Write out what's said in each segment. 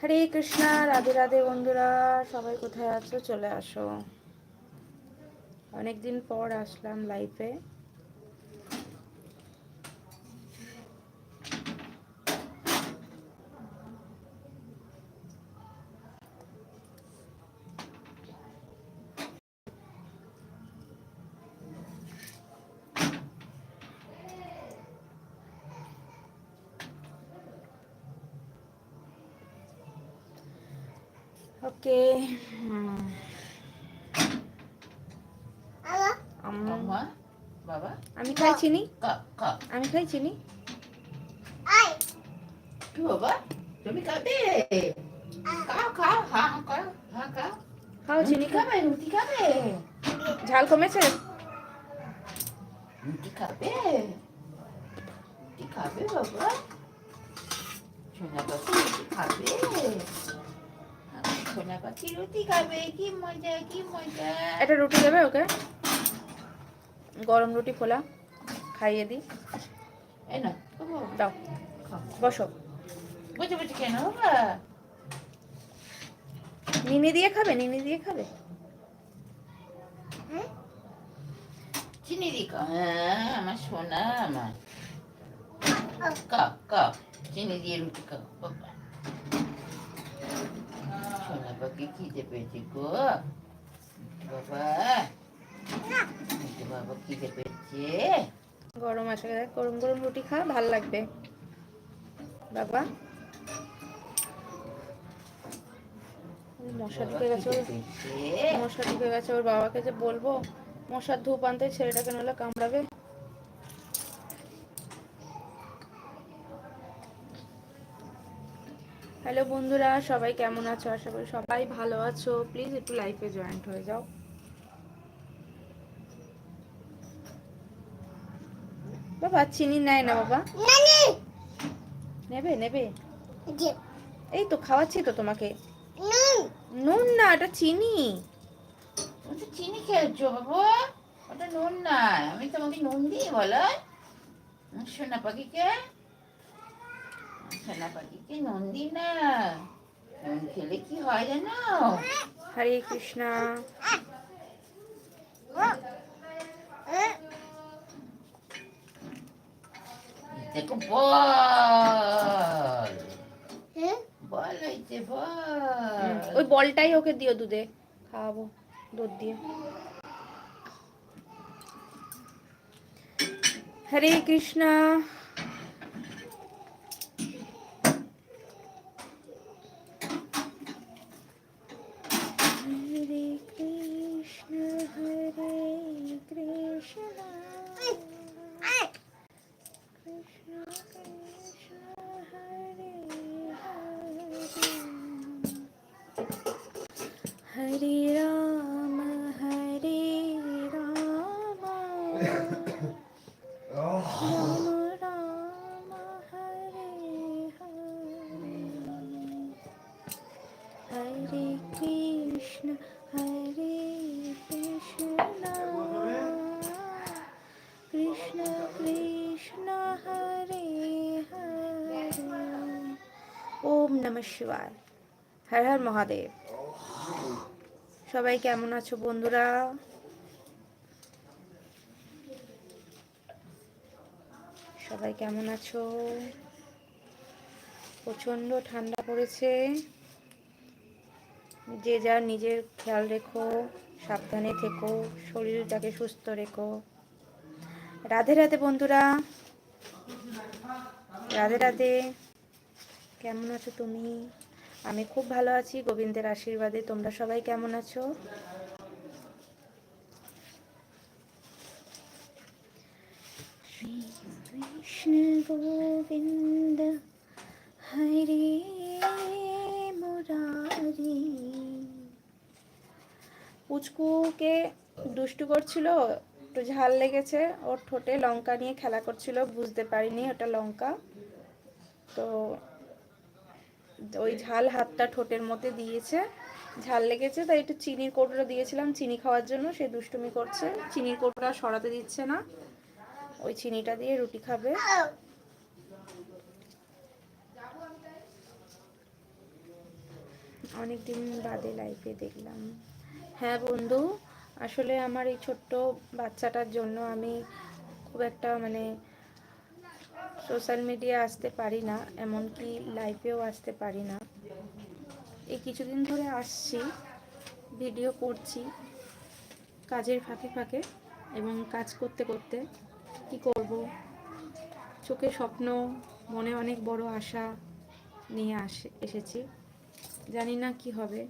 হরে কৃষ্ণা রাধে রাধে বন্ধুরা সবাই কোথায় আছো? চলে আসো। অনেকদিন পর আসলাম লাইফে ওকে আমি খাই চিনি? আমি খাই চিনি? বাবা? তুমি খাবে? খাও খাও হা খাও হা খাও। খাও চিনি খাবে রুটি খাবে? ঝাল কমেছে? রুটি খাবে? রুটি খাবে বাবা? সোনা পাখি রুটি খাবে? সোনা পাখি রুটি খাবে? কি মজা কি মজা? একটা রুটি দেবে ওকে? গরম রুটি ফোলা খাইয়ে দিই এই না দাও। খাও বসো। বুঝে বুঝে কেন বাবা। নিনি দিয়ে খাবে? নিনি দিয়ে খাবে? চিনি দি হ্যাঁ আমার সোনা আমার। খাও খাও। চিনি দিয়ে রুটি খাও। বাবা। পাখি খিদে পেয়েছে গো? বাবা বাবা খিদে পেয়েছে? গরম গরম গরম রুটি খা ভালো লাগবে। বাবা মশা ঢুকে গেছে মশা ঢুকে গেছে ওর বাবাকে যে বলব মশার ধূপ আনতে ছেলেটাকে নলে কামড়াবে। হ্যালো বন্ধুরা সবাই কেমন আছো? আশা করি সবাই ভালো আছো। প্লিজ একটু লাইফে জয়েন্ট হয়ে যাও। বাবা চিনি নেয় না বাবা? নেবে নেবে? এই তো খাওয়াচ্ছি তো তোমাকে। নুন! না এটা চিনি। চিনি খেয়েছো বাবু। ওটা নুন না। আমি তোমাকে নুন দিই বলো। সোনা পাখিকে। আমার সোনা পাখিকে নুন দিই না নুন খেলে কি হয় জানো হরে কৃষ্ণা দেখো বল বল হয়েছে বল ওই বলটাই ওকে দিও দুধে খাওয়াবো দুধ দিয়ে হরে কৃষ্ণা হরে কৃষ্ণ হরে কৃষ্ণ কৃষ্ণ কৃষ্ণ হরে হরে হরে রাম শিবায়। হর হর মহাদেব। সবাই কেমন আছো বন্ধুরা? সবাই কেমন আছো? প্রচণ্ড ঠান্ডা পড়েছে। যে যার নিজের খেয়াল রেখো, সাবধানে থেকো, শরীরটাকে সুস্থ রেখো। রাধে রাধে বন্ধুরা। রাধে রাধে। কেমন আছো তুমি? আমি খুব ভালো আছি গোবিন্দের আশীর্বাদে। তোমরা সবাই কেমন আছো? শ্রী কৃষ্ণ গোবিন্দ হরে মুরারি। পুচকুকে দুষ্টু করছিল একটু ঝাল লেগেছে ওর ঠোঁটে লঙ্কা নিয়ে খেলা করছিল বুঝতে পারিনি ওটা লঙ্কা। তো ওই ঝাল হাতটা ঠোঁটের মধ্যে দিয়েছে। ঝাল লেগেছে, তাই একটু চিনির কোটরা দিয়েছিলাম। চিনি খাওয়ার জন্য সে দুষ্টুমি করছে। চিনির কোটরা সরাতে দিচ্ছে না। ওই চিনিটা দিয়ে রুটি খাবে। অনেকদিন বাদে লাইফে দেখলাম। হ্যাঁ বন্ধু, আসলে আমার এই ছোট্ট বাচ্চাটার জন্য আমি খুব একটা মানে সোশ্যাল মিডিয়া আসতে পারি না, এমনকি লাইফেও আসতে পারি না। এই কিছুদিন ধরে আসছি, ভিডিও করছি, কাজের ফাঁকে ফাঁকে এবং কাজ করতে করতে কি করব? চোখে স্বপ্ন, মনে অনেক বড় আশা নিয়ে আসে, এসেছি। জানি না কি হবে।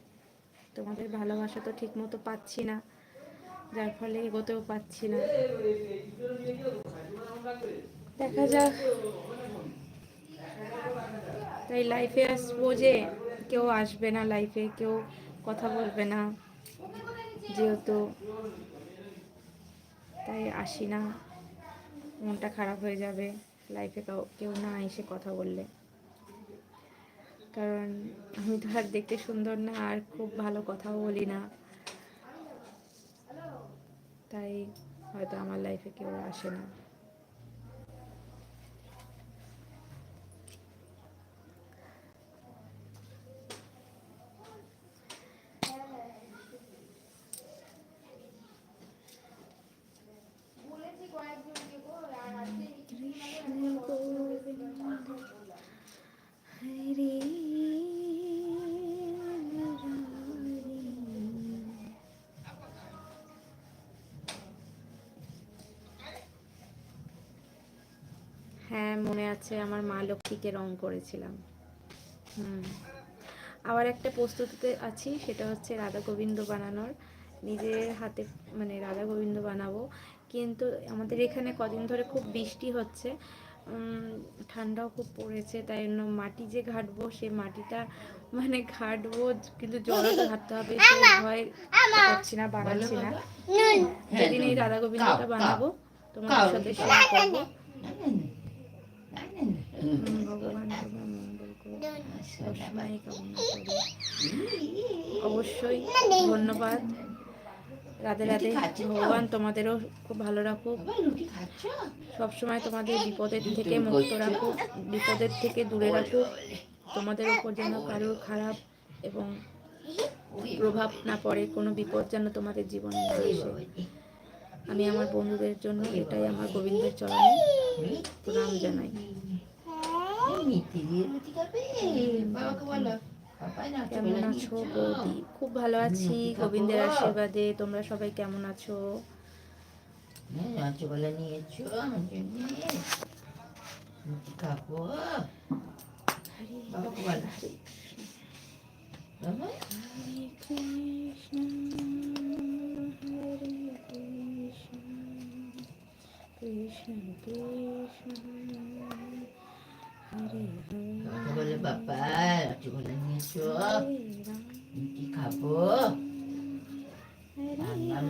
তোমাদের ভালোবাসা তো ঠিক মতো পাচ্ছি না, যার ফলে এগোতেও পাচ্ছি না। দেখা যাক। তাই লাইফে আসব যে, কেউ আসবে না লাইফে কেউ কথা বলবে না, যেহেতু তাই আসি না। মনটা খারাপ হয়ে যাবে লাইফে কেউ না এসে কথা বললে। কারণ আমি তো আর দেখতে সুন্দর না, আর খুব ভালো কথাও বলি না। তাই হয়তো আমার লাইফে কেউ আসে না কৃষ্ণ গোবিন্দ হরে মুরারি। হ্যাঁ মনে আছে আমার মা লক্ষ্মীকে রং করেছিলাম। হুম। আবার একটা প্রস্তুতিতে আছি সেটা হচ্ছে রাধা গোবিন্দ বানানোর। নিজের হাতে মানে রাধা গোবিন্দ বানাবো। কিন্তু আমাদের এখানে কদিন ধরে খুব বৃষ্টি হচ্ছে। ঠান্ডাও খুব পড়েছে তাই জন্য মাটি যে ঘাটবো সে মাটিটা মানে ঘাটবো কিন্তু জলও তো ঘাটতে হবে সেই ভয় পাচ্ছি না বানাচ্ছি না। যেদিন এই রাধা গোবিন্দটা বানাবো তোমাদের সাথে শেয়ার করব। ভগবান তোমার মঙ্গল করুন সবসময় কামনা করি অবশ্যই ধন্যবাদ। রাধে রাধে। ভগবান তোমাদেরও খুব ভালো রাখুক। সবসময় তোমাদের বিপদের থেকে মুক্ত রাখুক বিপদের থেকে দূরে রাখুক। তোমাদের উপর যেন কারোর খারাপ এবং প্রভাব না পড়ে কোনো বিপদ যেন তোমাদের জীবনে না আসে। আমি আমার বন্ধুদের জন্য এটাই আমার গোবিন্দের চরণে প্রণাম জানাই। কেমন আছো বৌদি খুব ভালো আছি গোবিন্দের আশীর্বাদে। তোমরা সবাই কেমন আছো? রসগোল্লা নিয়েছো আমার জন্য খাব বাবাকে বলো বাবা Gak boleh babal, cuma nangis yo. Nanti kabur. Malam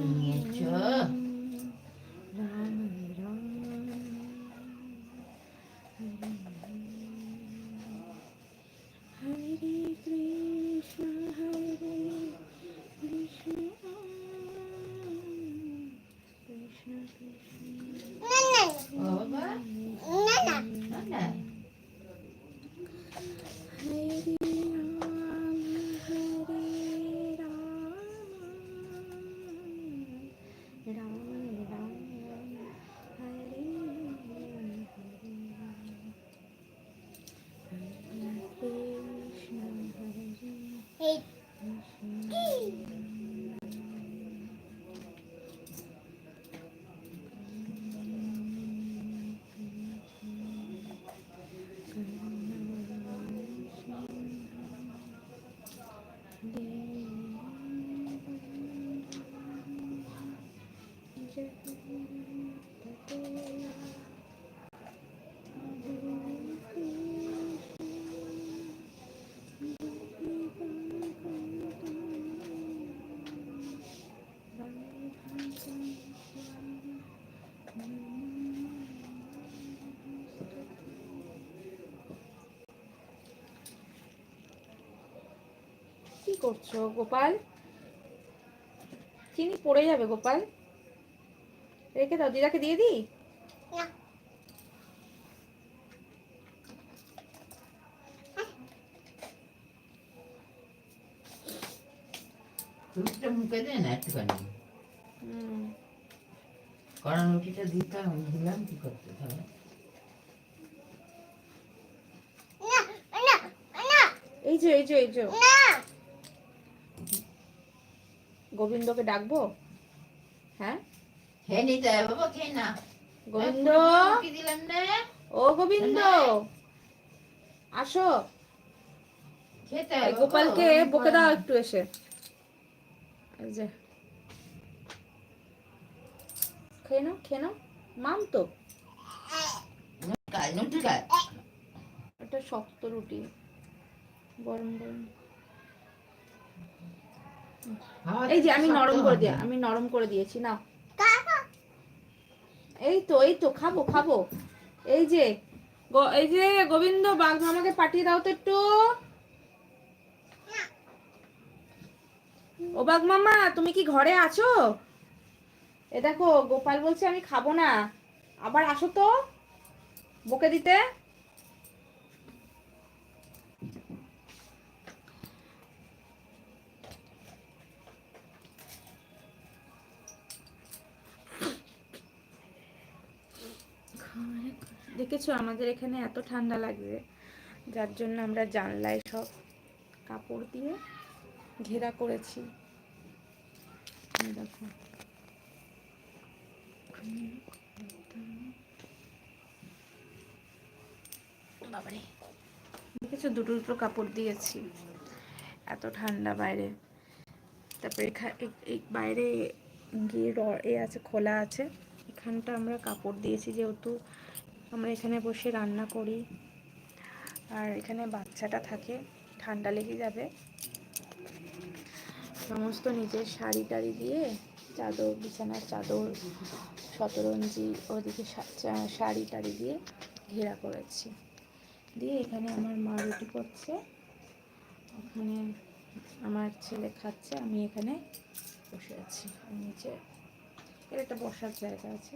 করছ গোপাল? চিনি পড়ে যাবে গোপাল। রেখে দাও দিদাকে দিয়ে দিই? রুটিটা মুখে দে না একটুখানি। কারণ রুটিটা দিতে আমি দিলাম কি করতে তাহলে এই যে এই যে এই যে। গোবিন্দকে ডাকবো? হ্যাঁ? গোবিন্দ? ও গোবিন্দ! আসো। গোপালকে বকে দাও একটু এসে। এই যে। খেয়ে নাও খেয়ে নাও। মাম তো। এটা শক্ত রুটি। গরম গরম। এই যে আমি নরম করে দিয়ে আমি নরম করে দিয়েছি না এই তো এই তো খাব খাব। এই যে এই যে গোবিন্দ বাঘ মামাকে পাঠিয়ে দাও তো একটু। ও বাঘ মামা তুমি কি ঘরে আছো? এ দেখো গোপাল বলছে আমি খাব না। আবার আসো তো বকে দিতে। দেখেছ আমাদের এখানে এত ঠান্ডা লাগছে যার জন্য আমরা জানলায় সব কাপড় দিয়ে ঘেরা করেছি। দেখো। দেখেছ দুটো দুটো কাপড় দিয়েছি। এত ঠান্ডা বাইরে। তারপরে বাইরে গিয়ে এ আছে, খোলা আছে। এখানটা আমরা কাপড় দিয়েছি যেহেতু আমরা এখানে বসে রান্না করি। আর এখানে বাচ্চাটা থাকে, ঠান্ডা লেগে যাবে। সমস্ত নিজের শাড়ি টাড়ি দিয়ে চাদর, বিছানার চাদর, শতরঞ্জি, ওদিকে শাড়ি টাড়ি দিয়ে ঘেরা করেছি। দিয়ে এখানে আমার মা রুটি করছে। ওখানে আমার ছেলে খাচ্ছে, আমি এখানে বসে আছি। নিচে, এর একটা বসার জায়গা আছে।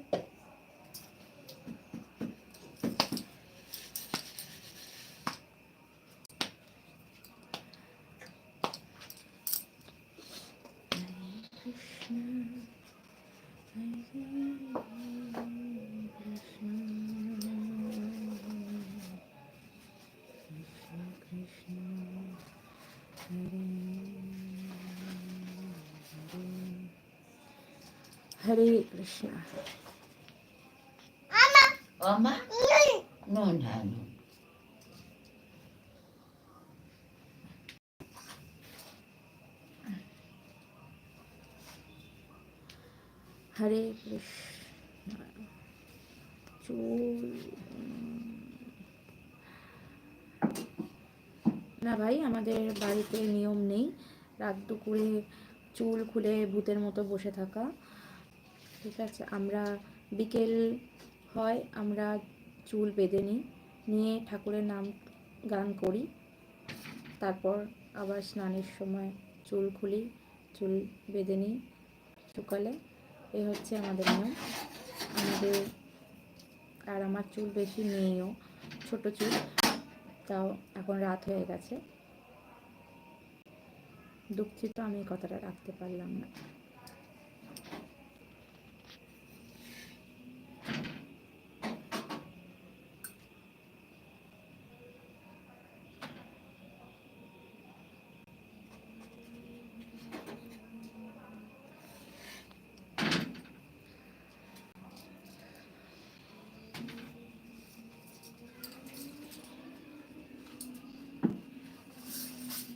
হরে কৃষ্ণ হরে কৃষ্ণ চুল না ভাই আমাদের বাড়িতে নিয়ম নেই। রাত দুপুরে চুল খুলে ভূতের মতো বসে থাকা। ঠিক আছে, আমরা বিকেল হয় আমরা চুল বেঁধে নিই, নিয়ে ঠাকুরের নাম গান করি, তারপর আবার স্নানের সময় চুল খুলি, চুল বেঁধে নিই সকালে। এ হচ্ছে আমাদের নিয়ম। আমাদের আর আমার চুল বেশি নেইও ছোট চুল, তাও এখন রাত হয়ে গেছে। দুঃখিত আমি কথাটা রাখতে পারলাম না।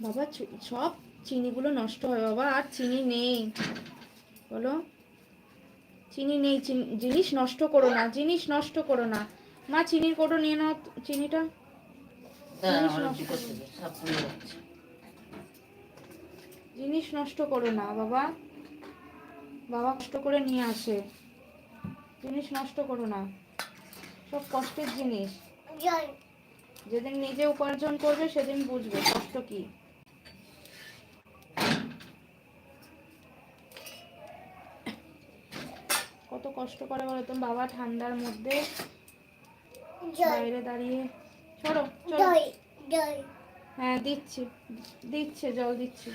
বাবা সব চিনিগুলো নষ্ট হয় বাবা আর চিনি নেই। বলো? চিনি নেই জিনিস নষ্ট করো না জিনিস নষ্ট করো না। মা চিনির কোটো নিয়ে নাও চিনিটা। যাচ্ছে জিনিস নষ্ট করো না। বাবা। বাবা কষ্ট করে নিয়ে আসে। জিনিস নষ্ট করো না। সব কষ্টের জিনিস। যেদিন নিজে উপার্জন করবে সেদিন বুঝবে কষ্ট কি। কত কষ্ট করে বলো তো? বাবা ঠান্ডার মধ্যে বাইরে দাঁড়িয়ে। চলো হ্যাঁ দিচ্ছি দিচ্ছে জল দিচ্ছি।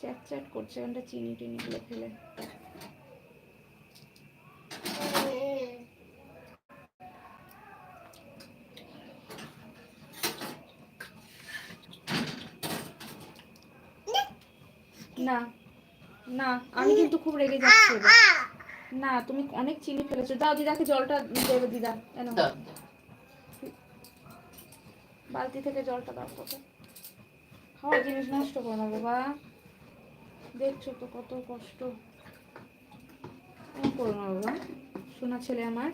চ্যাট চ্যাট করছে এখানটা চিনি টিনি গুলো ফেলে না। না আমি কিন্তু খুব রেগে যাচ্ছি না তুমি অনেক চিনি ফেলেছো। দাও দিদাকে জলটা দেবে দিদা। দাও। বালতি থেকে জলটা দাও তোকে খাওয়ার জিনিস নষ্ট করো না বাবা। দেখছ তো কত কষ্ট। করো না বাবা। শোনা ছেলে আমার।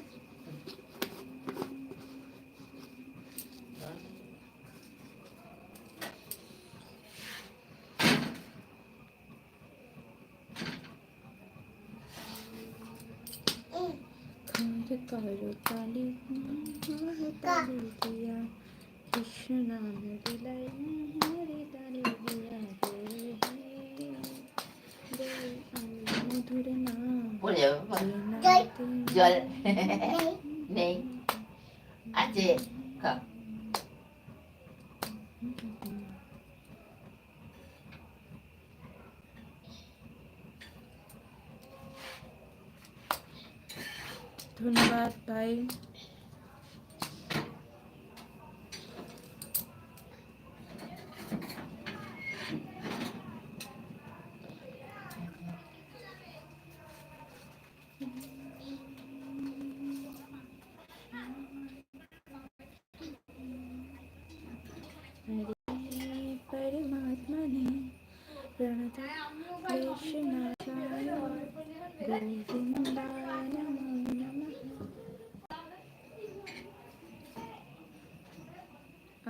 খঞ্জ করো কালী করো তালি দিয়া কৃষ্ণ নাম দিলাই হরি তালি দিয়া মধুর নাম। জল নেই। আছে। খাও ধন্যবাদ ভাই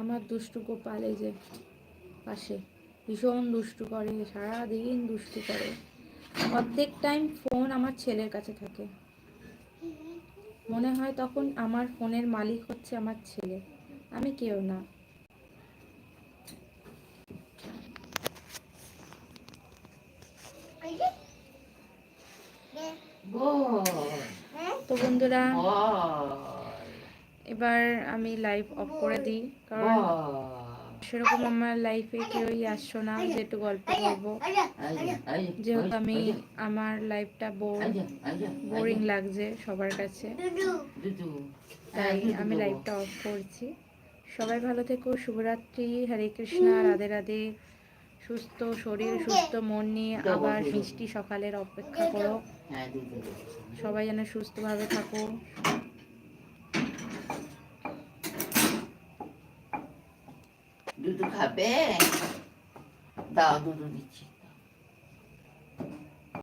আমার দুষ্টু গোপাল এই যে পাশে ভীষণ দুষ্টু করে সারাদিন দুষ্টু করে। অর্ধেক টাইম ফোন আমার ছেলের কাছে থাকে। মনে হয় তখন আমার ফোনের মালিক হচ্ছে আমার ছেলে। আমি কেউ না। তো বন্ধুরা এবার আমি লাইভ অফ করে দিই কারণ সেরকম আমার লাইফে কেউই আসছো না যে একটু গল্প করব। যেহেতু আমি আমার লাইফটা বোর বোরিং লাগছে সবার কাছে। তাই আমি বাবু। লাইভটা অফ করছি। সবাই ভালো থেকো শুভরাত্রি হরে কৃষ্ণা রাধে রাধে। সুস্থ শরীর সুস্থ মন নিয়ে আবার। মিষ্টি সকালের অপেক্ষা করো। হ্যাঁ। সবাই যেন সুস্থভাবে থাকো। দুধু খাবে দাও দুধু দিচ্ছি